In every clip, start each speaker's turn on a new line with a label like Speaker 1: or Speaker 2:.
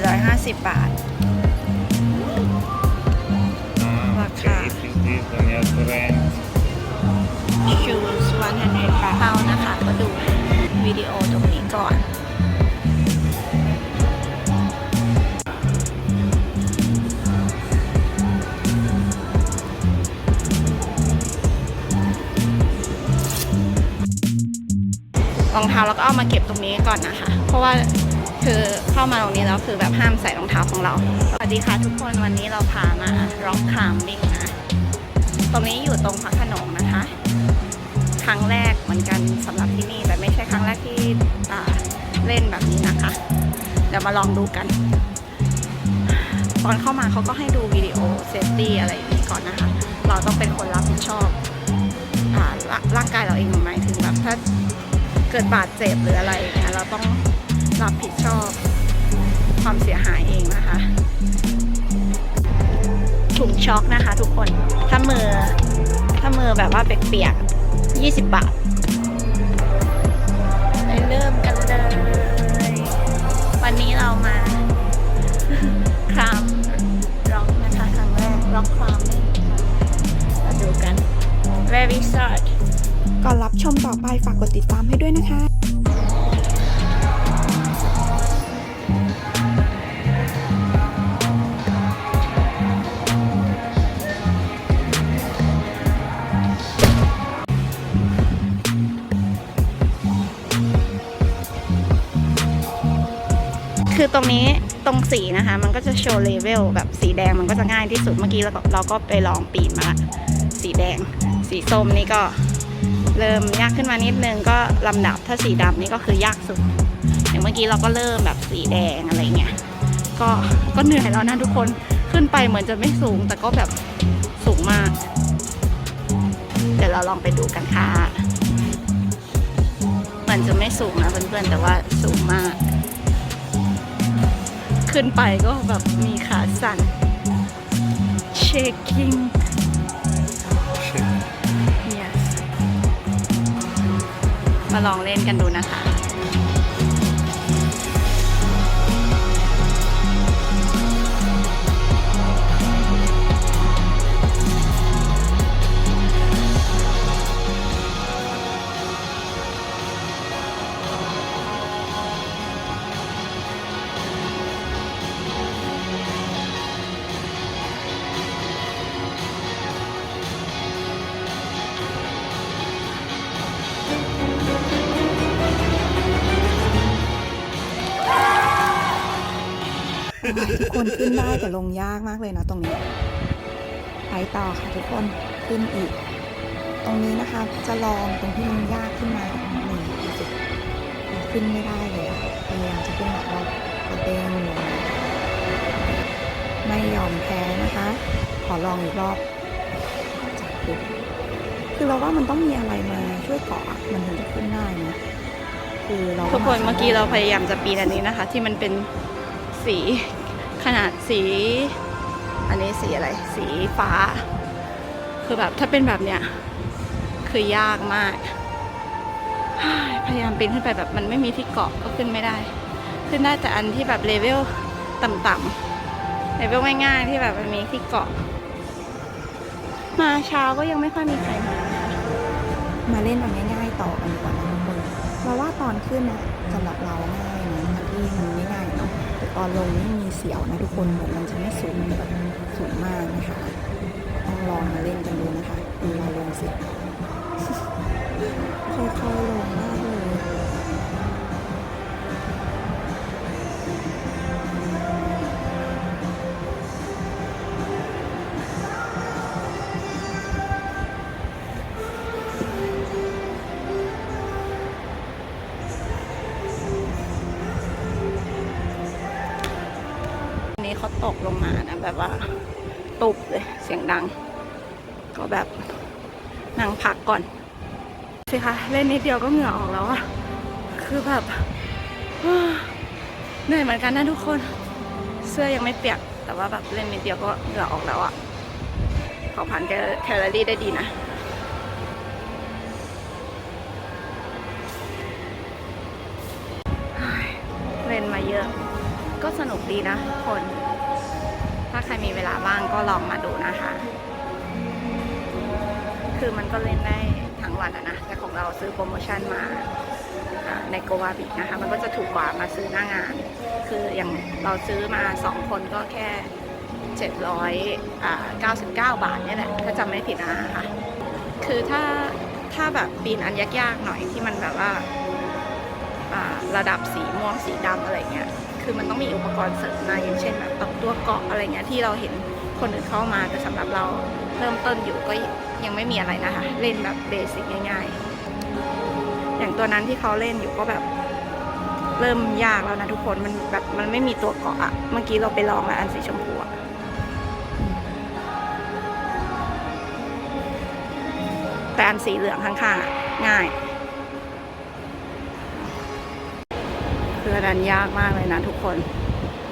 Speaker 1: 450 บาท
Speaker 2: Ah,
Speaker 1: Baka.
Speaker 2: okay, it is this on your rent.
Speaker 1: shoes 100บาทเข้านะคะ ก็ดูวิดีโอตรงนี้ก่อนรองเท้าเราก็เอามาเก็บตรงนี้ก่อนนะคะ เพราะว่า คือเข้ามาตรงนี้แล้วคือแบบห้ามใส่รองเท้าของเรา สวัสดีค่ะทุกคนวันนี้เราพามาร็อกคลามบิ้งนะ ตรงนี้อยู่ตรงพระขนงนะคะ ครั้งแรกเหมือนกันสำหรับที่นี่แต่ไม่ใช่ครั้งแรกที่เล่นแบบนี้นะคะ เดี๋ยวมาลองดูกัน ตอนเข้ามาเขาก็ให้ดูวิดีโอเซฟตี้อะไรอย่างนี้ก่อนนะคะ เราต้องเป็นคนรับผิดชอบร่างกายเราเองหมายถึงแบบถ้าเกิดบาดเจ็บหรืออะไรเงี้ยเราต้อง รับผิดชอบความเสียหายเองนะคะถุงช็อกนะคะ ทุกคน ถ้ามือ ถ้ามือแบบว่าเปียกๆ20 บาทไปเริ่มกันเลย วันนี้เรามาครามร็อกนะคะครั้งแรกร็อกครามนี่มาดูกัน very short
Speaker 3: ก่อนรับชมต่อไปฝากกดติดตามให้ด้วยนะคะ
Speaker 1: คือตรงนี้ตรงสีนะคะ มันก็จะโชว์เลเวลแบบสีแดงมันก็จะง่ายที่สุดเมื่อกี้เราก็เราก็ไปลองปีนมาละสีแดง สีส้มนี่ก็เริ่มยากขึ้นมานิดนึงก็ลำดับถ้าสีดำนี่ก็คือยากสุดอย่างเมื่อกี้เราก็เริ่มแบบสีแดงอะไรเงี้ยก็ก็เหนื่อยแล้วนะทุกคนขึ้นไปเหมือนจะไม่สูง แต่ก็แบบสูงมาก เดี๋ยวเราลองไปดูกันค่ะเหมือนจะไม่สูงนะเพื่อนๆแต่ว่าสูงมาก ขึ้นไปก็แบบมีขาสั่น shaking yes มาลองเล่นกันดูนะคะ
Speaker 3: ทุกคนขึ้นได้แต่ลงยากมากเลยนะตรงนี้ ไปต่อค่ะทุกคนขึ้นอีก ตรงนี้นะคะจะลองตรงที่มันยากขึ้นมาหนึ่งรู้สึกขึ้นไม่ได้เลยอะพยายามจะขึ้นแบบว่ากระเด้งลงไม่ยอมแพ้นะคะ ขอลองอีกรอบจับดูคือเราว่ามันต้องมีอะไรมาช่วยเกาะอะมันถึงจะขึ้นได้นะคือเรา
Speaker 1: ทุกคนเมื่อกี้เราพยายามจะปีนอันนี้นะคะ ที่มันเป็น สีขนาดสี อันนี้สีอะไร สีฟ้า คือแบบถ้าเป็นแบบเนี้ย คือยากมาก พยายามปีนขึ้นไปแบบมันไม่มีที่เกาะก็ขึ้นไม่ได้ ขึ้นได้แต่อันที่แบบเลเวลต่ำๆเลเวลง่ายๆที่แบบมันมีที่เกาะ มาเช้าก็ยังไม่ค่อยมีใครมานะคะ
Speaker 3: มาเล่นเอาง่ายๆต่อกันดีกว่านะทุกคนเราว่าตอนขึ้นนะสำหรับเราง่ายนะที่มันไม่ง่ายเนาะ ต่อนลงนี่มีเสียวนะทุกคนมันจะไม่สูงแบบสูงมากนะคะต้องลองมาเล่นกันดูนะคะดูเราลงสิค่อยๆลงมา
Speaker 1: ตกลงมานะแบบว่าตุบเลยเสียงดัง ก็แบบนั่งพักก่อน สิคะเล่นนิดเดียวก็เหงื่อออกแล้วอะคือแบบเหนื่อยเหมือนกันนะทุกคน เสื้อยังไม่เปียก แต่ว่าแบบเล่นนิดเดียวก็เหงื่อออกแล้วอะเผาผลาญแคลแคลอรี่ได้ดีนะเล่นมาเยอะ ก็สนุกดีนะทุกคน ถ้าใครมีเวลาว่างก็ลองมาดูนะคะ คือมันก็เล่นได้ทั้งวันอะนะ แต่ของเราซื้อโปรโมชั่นมาในโกวาบินะคะ มันก็จะถูกกว่ามาซื้อหน้างาน คืออย่างเราซื้อมา 2 คนก็แค่ 799 บาทเนี่ยแหละ ถ้าจำไม่ผิดนะคะ คือถ้าถ้าแบบปีนอันยากๆหน่อยที่มันแบบว่าระดับสีม่วงสีดำอะไรเงี้ย คือมันต้องมีอุปกรณ์เสริมมาอย่างเช่นแบบตัวเกาะอะไรเงี้ยที่เราเห็นคนอื่นเข้ามาแต่สำหรับเราเริ่มต้นอยู่ก็ยังไม่มีอะไรนะคะ เล่นแบบเบสิกง่ายๆ อย่างตัวนั้นที่เขาเล่นอยู่ก็แบบเริ่มยากแล้วนะทุกคนมันแบบมันไม่มีตัวเกาะอะเมื่อกี้เราไปลองแล้วอันสีชมพูอะแต่อันสีเหลืองข้างๆอะง่าย คืออันนั้นยากมากเลยนะทุกคน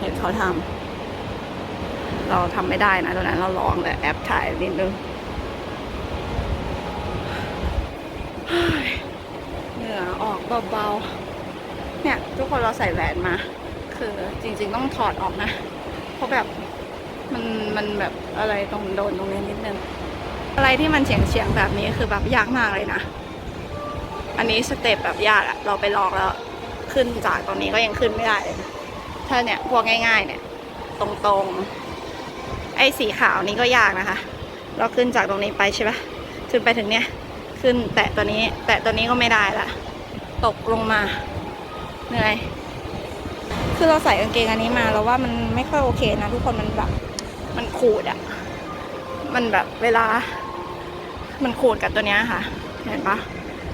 Speaker 1: เห็นเขาทำเราทำไม่ได้นะตอนนั้นเราลองแต่แอปถ่ายนิดนึงเหงื่อออกเบาๆเนี่ย ทุกคนเราใส่แหวนมา คือจริง ๆ ต้องถอดออกนะ เพราะแบบมันมันแบบอะไรตรงโดนตรงนี้นิดนึง อะไรที่มันเฉียงเฉียงๆแบบนี้คือแบบยากมากเลยนะ อันนี้สเต็ปแบบยากอะเราไปลองแล้ว ขึ้นจากตรงนี้ก็ยังขึ้นไม่ได้ ถ้าเนี่ยพวกง่าย ๆ เนี่ย ตรงๆ ไอ้สีขาวนี้ก็ยากนะคะ เราขึ้นจากตรงนี้ไปใช่ปะขึ้นไปถึงเนี่ยขึ้นแตะตัวนี้ แตะตัวนี้ก็ไม่ได้ละตกลงมาเหนื่อยคือเราใส่กางเกงอันนี้มาแล้วว่ามันไม่ค่อยโอเคนะทุกคนมันแบบ มันขูดอะมันแบบเวลา มันขูดกับตัวเนี้ยค่ะ เห็นปะ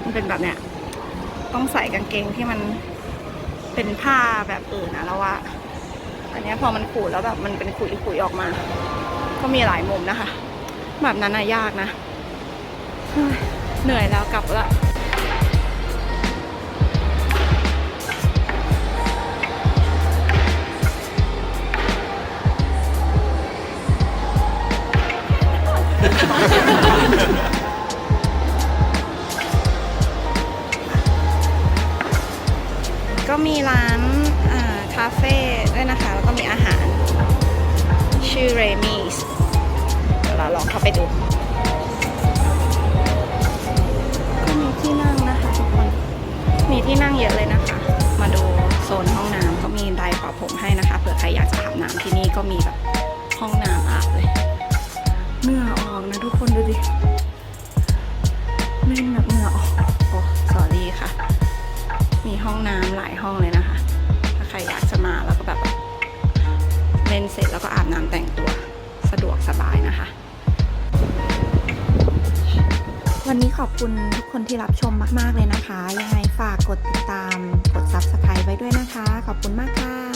Speaker 1: มันเป็นแบบเนี้ยต้องใส่กางเกงที่มัน เป็นผ้าแบบอื่นนะแล้วว่า อันนี้พอมันขูดแล้วแบบมันเป็นขุยขุยๆออกมา ก็มีหลายมุมนะคะ แบบนั้นน่ะยากนะเฮ้ยเหนื่อยแล้วกลับละ ร้านคาเฟ่ด้วยนะคะ แล้วก็มีอาหาร ชื่อเรมีสเดี๋ยวเราลองเข้าไปดูก็มีที่นั่งนะคะทุกคน มีที่นั่งเยอะเลยนะคะ มาดูโซนห้องน้ำก็มีไดร์เป่าผมให้นะคะเผื่อใครอยากจะอาบน้ำที่นี่ก็มีแบบห้องน้ำอาบเลยเหงื่อออกนะทุกคนดูดิเล่นแบบเหงื่อออกโอ้สอรี่ค่ะ มีห้องน้ำหลายห้องเลย เสร็จแล้วก็อาบน้ำแต่งตัวสะดวกสบายนะคะ
Speaker 3: วันนี้ขอบคุณทุกคนที่รับชมมาก ๆ เลยนะคะ ยังไงฝากกดติดตามกด Subscribe ไว้ด้วยนะคะ ขอบคุณมากค่ะ